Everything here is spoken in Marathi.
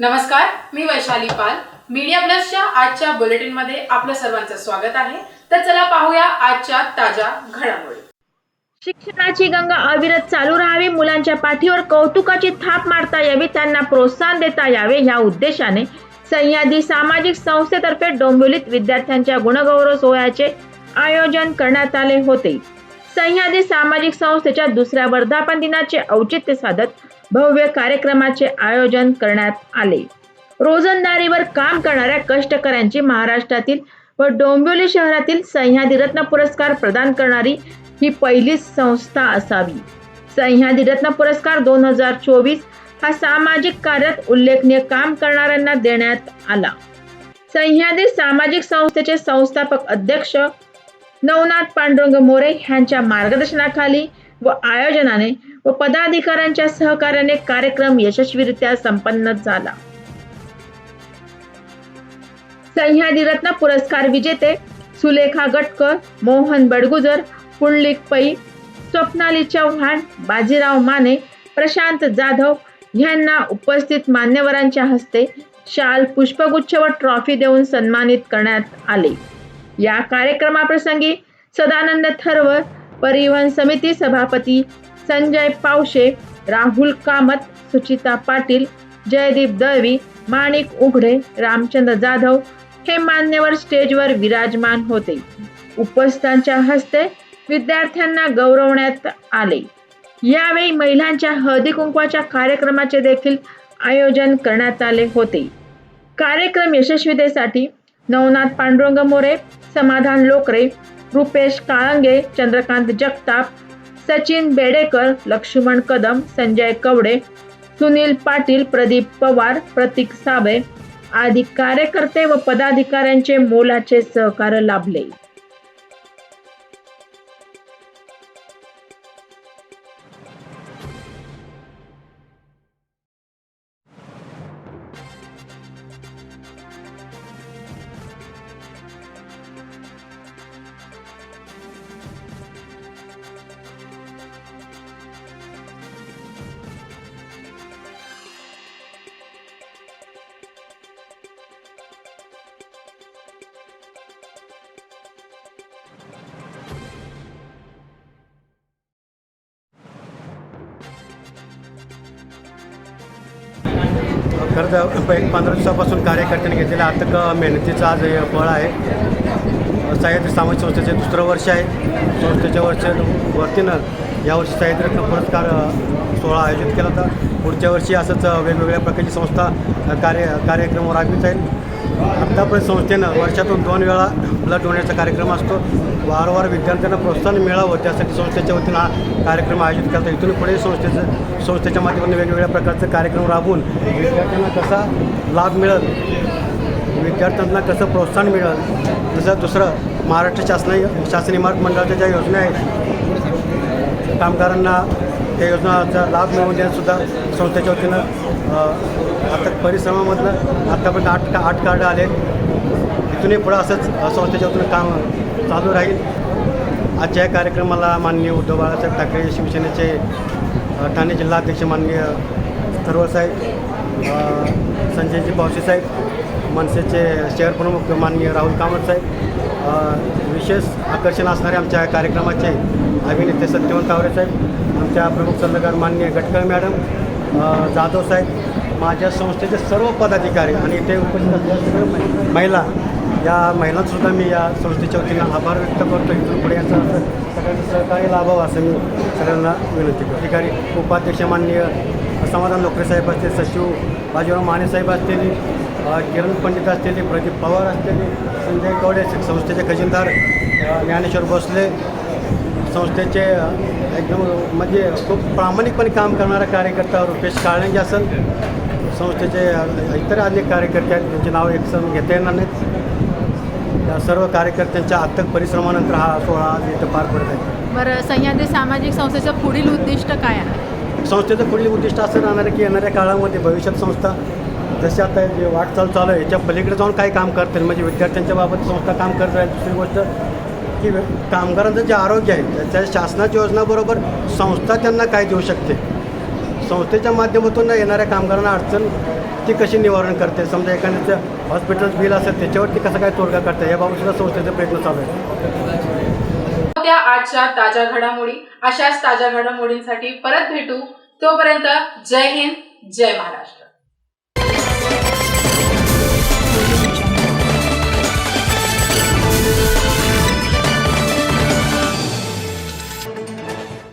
नमस्कार मी वैशाली पाल. मीडिया प्लसच्या आजच्या बुलेटिनमध्ये आपलं सर्वांचं स्वागत आहे. तर चला पाहूया आजच्या ताज्या घडामोडी. शिक्षणाची गंगा अविरत चालू राहावी मुलांच्या पाठीवर कौतुकाची थाप मारता यावी त्यांना प्रोत्साहन देता यावे या उद्देशाने सह्याद्री सामाजिक संस्थेतर्फे डोंबिवलीत विद्यार्थ्यांच्या गुणगौरव सोहळ्याचे आयोजन करण्यात आले होते. सह्याद्री सामाजिक संस्थेच्या दुसऱ्या वर्धापन दिनाचे औचित्य साधत भव्य कार्यक्रमाचे आयोजन करण्यात आले. रोजंदारीवर काम करणाऱ्या कष्टकऱ्यांची महाराष्ट्रातील व डोंबिवली शहरातील सह्याद्री रत्न पुरस्कार प्रदान करणारी ही पहिलीच संस्था असावी. सह्याद्री रत्न पुरस्कार दोन हजार चोवीस हा सामाजिक कार्यात उल्लेखनीय काम करणाऱ्यांना देण्यात आला. सह्याद्री सामाजिक संस्थेचे संस्थापक अध्यक्ष नवनाथ पांडुरंग मोरे यांच्या मार्गदर्शनाखाली व आयोजनाने व पदाधिकाऱ्यांच्या सहकार्याने कार्यक्रम यशस्वीरित्या संपन्न झाला. सह्याद्री रत्न पुरस्कार विजेते सुलेखा गटकर मोहन बडगुजर पुंडलिक पै स्वप्नाली चव्हाण बाजीराव माने प्रशांत जाधव यांना उपस्थित मान्यवरांच्या हस्ते शाल पुष्पगुच्छ व ट्रॉफी देऊन सन्मानित करण्यात आले. या कार्यक्रमाप्रसंगी सदानंद थरवर परिवहन समिती सभापती संजय पावशे राहुल कामत सुचिता पाटील जयदीप दळवी माणिक उघडे रामचंद्र जाधव हे मान्यवर स्टेजवर विराजमान होते. उपस्थितांच्या हस्ते विद्यार्थ्यांना गौरवण्यात आले. यावेळी महिलांच्या हळदी कुंकवाच्या कार्यक्रमाचे देखील आयोजन करण्यात आले होते. कार्यक्रम यशस्वीतेसाठी नवनाथ पांडुरंग मोरे समाधान लोकरे रुपेश काळंगे चंद्रकांत जगताप सचिन बेडेकर लक्ष्मण कदम संजय कवडे सुनील पाटील प्रदीप पवार प्रतीक साबळे आदी कार्यकर्ते व पदाधिकाऱ्यांचे मोलाचे सहकार्य लाभले. खरं तर एक पंधरा दिवसापासून कार्यकर्त्यांनी घेतलेला अथक मेहनतीचं आज फळ आहे. सह्याद्री सामाजिक संस्थेचे दुसरं वर्ष आहे. संस्थेच्या वर्ष वरतीनं यावर्षी सह्याद्री पुरस्कार सोहळा आयोजित केला होता. पुढच्या वर्षी असंच वेगवेगळ्या प्रकारची संस्था कार्य कार्यक्रम राबवित आहेत आत्तापर्यंत संस्थेनं वर्षातून दोन वेळा ब्लड डोनेटचा कार्यक्रम असतो. वारंवार विद्यार्थ्यांना प्रोत्साहन मिळावं त्यासाठी संस्थेच्या वतीनं हा कार्यक्रम आयोजित करतो इथून पुढे संस्थेचं संस्थेच्या माध्यमातून वेगवेगळ्या प्रकारचे कार्यक्रम राबवून विद्यार्थ्यांना कसा लाभ मिळेल विद्यार्थ्यांना कसं प्रोत्साहन मिळेल जसं दुसरं महाराष्ट्र शासना शासन इमारत मंडळाच्या ज्या योजना आहेत कामगारांना त्या योजनाचा लाभ मिळवून देण्यासुद्धा संस्थेच्या वतीनं आता परिश्रमामधनं आत्तापर्यंत आठ का आठ कार्ड आले. इथूनही पुढं असंच संस्थेच्या वतीनं काम चालू राहील. आजच्या या कार्यक्रमाला माननीय उद्धव बाळासाहेब ठाकरे शिवसेनेचे ठाणे जिल्हाध्यक्ष माननीय थरवर साहेब संजयजी पावसे साहेब मनसेचे शहर प्रमुख माननीय राहुल कामत साहेब विशेष आकर्षण असणारे आमच्या कार्यक्रमाचे अभिनेते सत्यवंत तावरे साहेब आमच्या प्रमुख सल्लागार मान्य गटकळ मॅडम जाधव साहेब माझ्या संस्थेचे सर्व पदाधिकारी आणि इथे उपस्थित महिला या महिलांसुद्धा मी या संस्थेच्या वतीनं आभार व्यक्त करतो. इथून पुढे यांचं असं सगळ्यांचं सहकार्य लाभावं असं मी सगळ्यांना विनंती करतो. अधिकारी उपाध्यक्ष माननीय समाधान लोकरे साहेब असतील सचिव बाजीराव माने साहेब असतील किरण पंडित असतील प्रदीप पवार असतील संजय गवडे संस्थेचे खजिनदार ज्ञानेश्वर भोसले संस्थेचे एकदम म्हणजे खूप प्रामाणिकपणे काम करणारा कार्यकर्ता रुपेश काळंगे असेल संस्थेचे इतर अनेक कार्यकर्ते आहेत त्यांची नावं एक सण घेता येणार नाहीत. या सर्व कार्यकर्त्यांच्या अथक परिश्रमानंतर हा सोहळा आज इथं पार पडत आहे. बरं सह्याद्री सामाजिक संस्थेचं पुढील उद्दिष्ट काय आहे? संस्थेचं पुढील उद्दिष्ट असं राहणार आहे की येणाऱ्या काळामध्ये भविष्यात संस्था जशी आता जे वाटचाल चालू आहे याच्या पलीकडे जाऊन काय काम करतील. म्हणजे विद्यार्थ्यांच्या बाबत संस्था काम करत राहील दुसरी गोष्ट की कामगारांचं जे आरोग्य आहे त्याच्या शासनाच्या योजनाबरोबर संस्था त्यांना काय देऊ शकते? संस्थेच्या माध्यमातून येणाऱ्या कामगारांना अडचण ती कशी निवारण करते? समजा एखाद्याचं हॉस्पिटल बिल असेल त्याच्यावरती कसं काय तोडगा करते याबाबत सुद्धा संस्थेचे प्रयत्न चालू आहेत. त्या आजच्या ताज्या घडामोडी अशाच ताज्या घडामोडींसाठी परत भेटू. तोपर्यंत जय हिंद जय महाराष्ट्र.